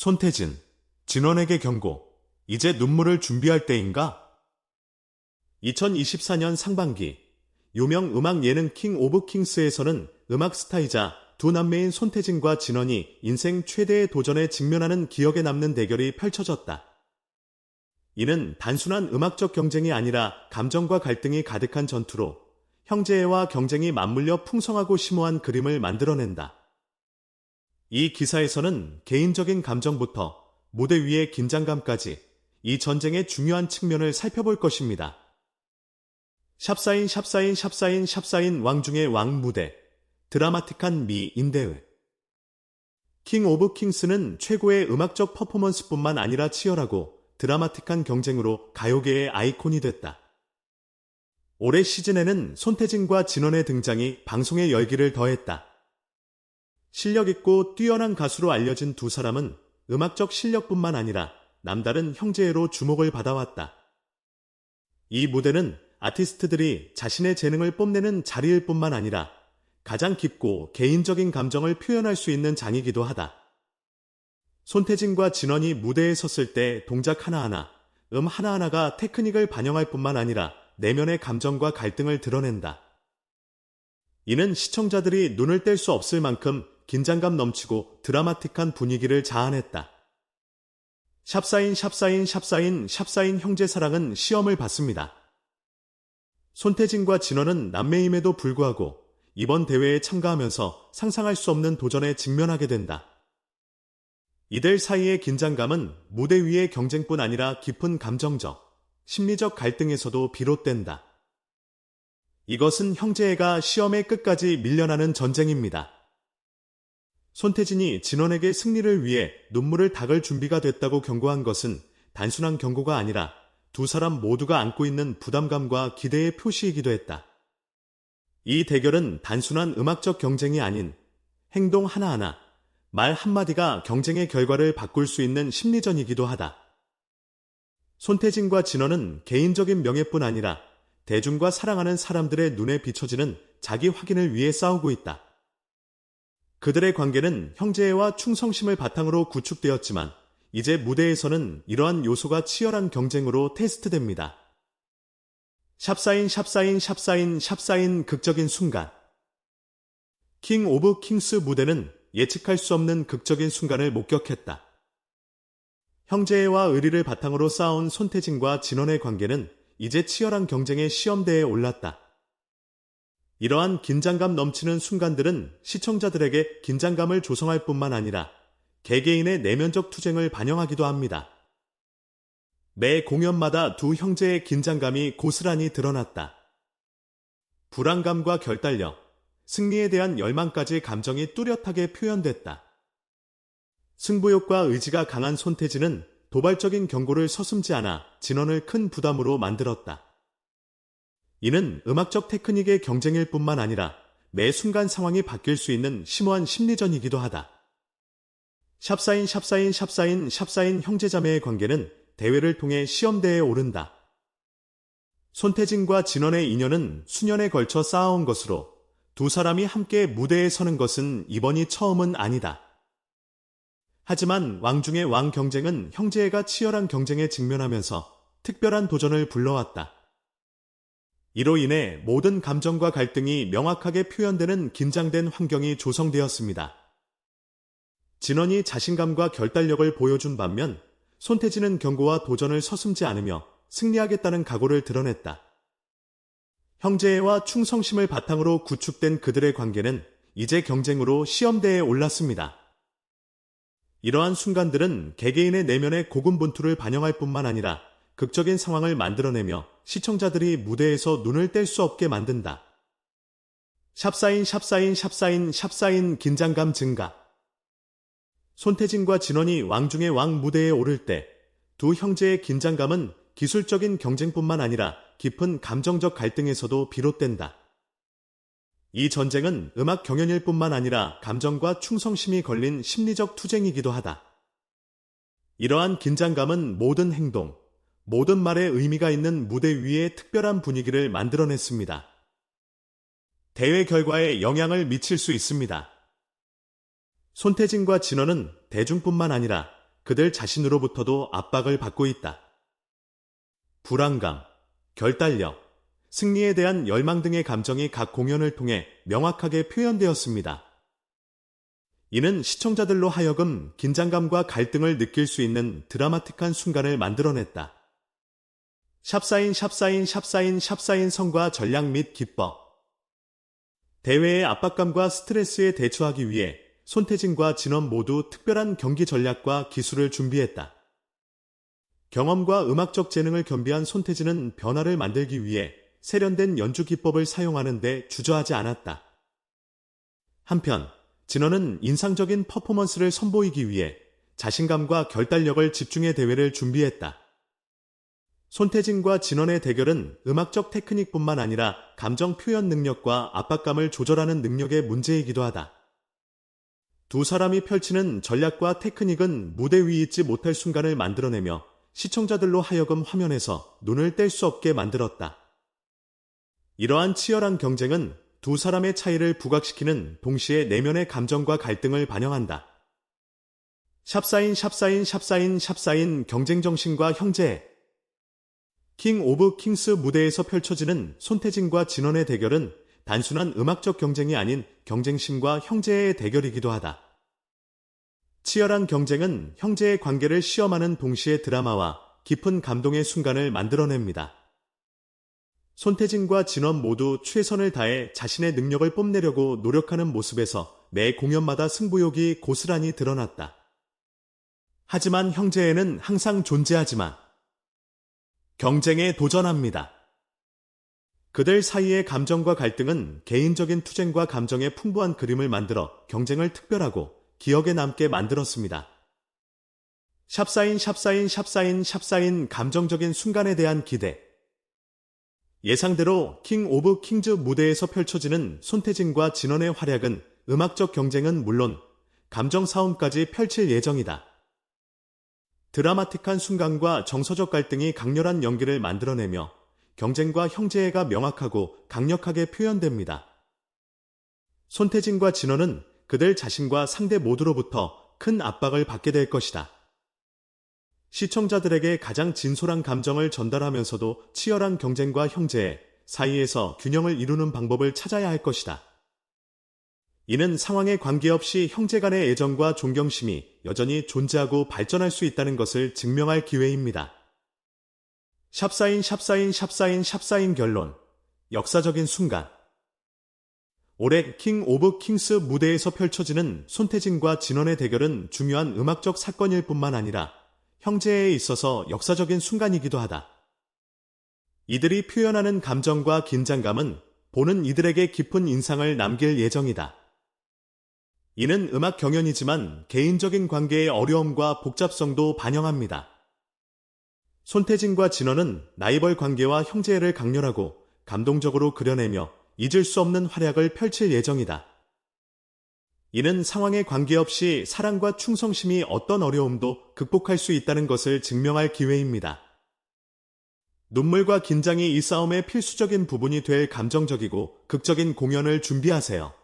손태진, 진원에게 경고. 이제 눈물을 준비할 때인가? 2024년 상반기 유명 음악 예능 킹 오브 킹스에서는 음악 스타이자 두 남매인 손태진과 진원이 인생 최대의 도전에 직면하는 기억에 남는 대결이 펼쳐졌다. 이는 단순한 음악적 경쟁이 아니라 감정과 갈등이 가득한 전투로 형제애와 경쟁이 맞물려 풍성하고 심오한 그림을 만들어낸다. 이 기사에서는 개인적인 감정부터 무대 위의 긴장감까지 이 전쟁의 중요한 측면을 살펴볼 것입니다. 샵사인 샵사인 샵사인 샵사인 왕중의 왕 무대 드라마틱한 미 인대의 킹 오브 킹스는 최고의 음악적 퍼포먼스뿐만 아니라 치열하고 드라마틱한 경쟁으로 가요계의 아이콘이 됐다. 올해 시즌에는 손태진과 진원의 등장이 방송의 열기를 더했다. 실력 있고 뛰어난 가수로 알려진 두 사람은 음악적 실력뿐만 아니라 남다른 형제애로 주목을 받아왔다. 이 무대는 아티스트들이 자신의 재능을 뽐내는 자리일 뿐만 아니라 가장 깊고 개인적인 감정을 표현할 수 있는 장이기도 하다. 손태진과 진원이 무대에 섰을 때 동작 하나하나, 음 하나하나가 테크닉을 반영할 뿐만 아니라 내면의 감정과 갈등을 드러낸다. 이는 시청자들이 눈을 뗄 수 없을 만큼 긴장감 넘치고 드라마틱한 분위기를 자아냈다. 샵사인 샵사인 샵사인 샵사인 형제 사랑은 시험을 받습니다. 손태진과 진원은 남매임에도 불구하고 이번 대회에 참가하면서 상상할 수 없는 도전에 직면하게 된다. 이들 사이의 긴장감은 무대 위의 경쟁뿐 아니라 깊은 감정적, 심리적 갈등에서도 비롯된다. 이것은 형제애가 시험의 끝까지 밀려나는 전쟁입니다. 손태진이 진원에게 승리를 위해 눈물을 닦을 준비가 됐다고 경고한 것은 단순한 경고가 아니라 두 사람 모두가 안고 있는 부담감과 기대의 표시이기도 했다. 이 대결은 단순한 음악적 경쟁이 아닌 행동 하나하나, 말 한마디가 경쟁의 결과를 바꿀 수 있는 심리전이기도 하다. 손태진과 진원은 개인적인 명예뿐 아니라 대중과 사랑하는 사람들의 눈에 비춰지는 자기 확인을 위해 싸우고 있다. 그들의 관계는 형제애와 충성심을 바탕으로 구축되었지만 이제 무대에서는 이러한 요소가 치열한 경쟁으로 테스트됩니다. 샵사인 샵사인 샵사인 샵사인 극적인 순간 킹 오브 킹스 무대는 예측할 수 없는 극적인 순간을 목격했다. 형제애와 의리를 바탕으로 쌓아온 손태진과 진원의 관계는 이제 치열한 경쟁의 시험대에 올랐다. 이러한 긴장감 넘치는 순간들은 시청자들에게 긴장감을 조성할 뿐만 아니라 개개인의 내면적 투쟁을 반영하기도 합니다. 매 공연마다 두 형제의 긴장감이 고스란히 드러났다. 불안감과 결단력, 승리에 대한 열망까지 감정이 뚜렷하게 표현됐다. 승부욕과 의지가 강한 손태진은 도발적인 경고를 서슴지 않아 진원을 큰 부담으로 만들었다. 이는 음악적 테크닉의 경쟁일 뿐만 아니라 매 순간 상황이 바뀔 수 있는 심오한 심리전이기도 하다. 샵사인 샵사인 샵사인 샵사인 형제자매의 관계는 대회를 통해 시험대에 오른다. 손태진과 진원의 인연은 수년에 걸쳐 쌓아온 것으로 두 사람이 함께 무대에 서는 것은 이번이 처음은 아니다. 하지만 왕중의 왕 경쟁은 형제애가 치열한 경쟁에 직면하면서 특별한 도전을 불러왔다. 이로 인해 모든 감정과 갈등이 명확하게 표현되는 긴장된 환경이 조성되었습니다. 진원이 자신감과 결단력을 보여준 반면 손태진은 경고와 도전을 서슴지 않으며 승리하겠다는 각오를 드러냈다. 형제애와 충성심을 바탕으로 구축된 그들의 관계는 이제 경쟁으로 시험대에 올랐습니다. 이러한 순간들은 개개인의 내면의 고군분투를 반영할 뿐만 아니라 극적인 상황을 만들어내며 시청자들이 무대에서 눈을 뗄 수 없게 만든다. 샵사인 샵사인 샵사인 샵사인 긴장감 증가 손태진과 진원이 왕중의 왕 무대에 오를 때 두 형제의 긴장감은 기술적인 경쟁뿐만 아니라 깊은 감정적 갈등에서도 비롯된다. 이 전쟁은 음악 경연일 뿐만 아니라 감정과 충성심이 걸린 심리적 투쟁이기도 하다. 이러한 긴장감은 모든 행동, 모든 말에 의미가 있는 무대 위에 특별한 분위기를 만들어냈습니다. 대회 결과에 영향을 미칠 수 있습니다. 손태진과 진원은 대중뿐만 아니라 그들 자신으로부터도 압박을 받고 있다. 불안감, 결단력, 승리에 대한 열망 등의 감정이 각 공연을 통해 명확하게 표현되었습니다. 이는 시청자들로 하여금 긴장감과 갈등을 느낄 수 있는 드라마틱한 순간을 만들어냈다. 샵사인 샵사인 샵사인 샵사인 성과 전략 및 기법 대회의 압박감과 스트레스에 대처하기 위해 손태진과 진원 모두 특별한 경기 전략과 기술을 준비했다. 경험과 음악적 재능을 겸비한 손태진은 변화를 만들기 위해 세련된 연주 기법을 사용하는데 주저하지 않았다. 한편 진원은 인상적인 퍼포먼스를 선보이기 위해 자신감과 결단력을 집중해 대회를 준비했다. 손태진과 진원의 대결은 음악적 테크닉뿐만 아니라 감정 표현 능력과 압박감을 조절하는 능력의 문제이기도 하다. 두 사람이 펼치는 전략과 테크닉은 무대 위 있지 못할 순간을 만들어내며 시청자들로 하여금 화면에서 눈을 뗄 수 없게 만들었다. 이러한 치열한 경쟁은 두 사람의 차이를 부각시키는 동시에 내면의 감정과 갈등을 반영한다. 샵사인 샵사인 샵사인 샵사인 경쟁정신과 형제 킹 오브 킹스 무대에서 펼쳐지는 손태진과 진원의 대결은 단순한 음악적 경쟁이 아닌 경쟁심과 형제의 대결이기도 하다. 치열한 경쟁은 형제의 관계를 시험하는 동시에 드라마와 깊은 감동의 순간을 만들어냅니다. 손태진과 진원 모두 최선을 다해 자신의 능력을 뽐내려고 노력하는 모습에서 매 공연마다 승부욕이 고스란히 드러났다. 하지만 형제에는 항상 존재하지만 경쟁에 도전합니다. 그들 사이의 감정과 갈등은 개인적인 투쟁과 감정의 풍부한 그림을 만들어 경쟁을 특별하고 기억에 남게 만들었습니다. 샵사인 샵사인 샵사인 샵사인 감정적인 순간에 대한 기대 예상대로 킹 오브 킹즈 무대에서 펼쳐지는 손태진과 진원의 활약은 음악적 경쟁은 물론 감정 싸움까지 펼칠 예정이다. 드라마틱한 순간과 정서적 갈등이 강렬한 연기를 만들어내며 경쟁과 형제애가 명확하고 강력하게 표현됩니다. 손태진과 진원은 그들 자신과 상대 모두로부터 큰 압박을 받게 될 것이다. 시청자들에게 가장 진솔한 감정을 전달하면서도 치열한 경쟁과 형제 사이에서 균형을 이루는 방법을 찾아야 할 것이다. 이는 상황에 관계없이 형제 간의 애정과 존경심이 여전히 존재하고 발전할 수 있다는 것을 증명할 기회입니다. 샵사인 샵사인 샵사인 샵사인 결론 역사적인 순간 올해 킹 오브 킹스 무대에서 펼쳐지는 손태진과 진원의 대결은 중요한 음악적 사건일 뿐만 아니라 형제에 있어서 역사적인 순간이기도 하다. 이들이 표현하는 감정과 긴장감은 보는 이들에게 깊은 인상을 남길 예정이다. 이는 음악 경연이지만 개인적인 관계의 어려움과 복잡성도 반영합니다. 손태진과 진원은 나이벌 관계와 형제를 강렬하고 감동적으로 그려내며 잊을 수 없는 활약을 펼칠 예정이다. 이는 상황에 관계없이 사랑과 충성심이 어떤 어려움도 극복할 수 있다는 것을 증명할 기회입니다. 눈물과 긴장이 이 싸움의 필수적인 부분이 될 감정적이고 극적인 공연을 준비하세요.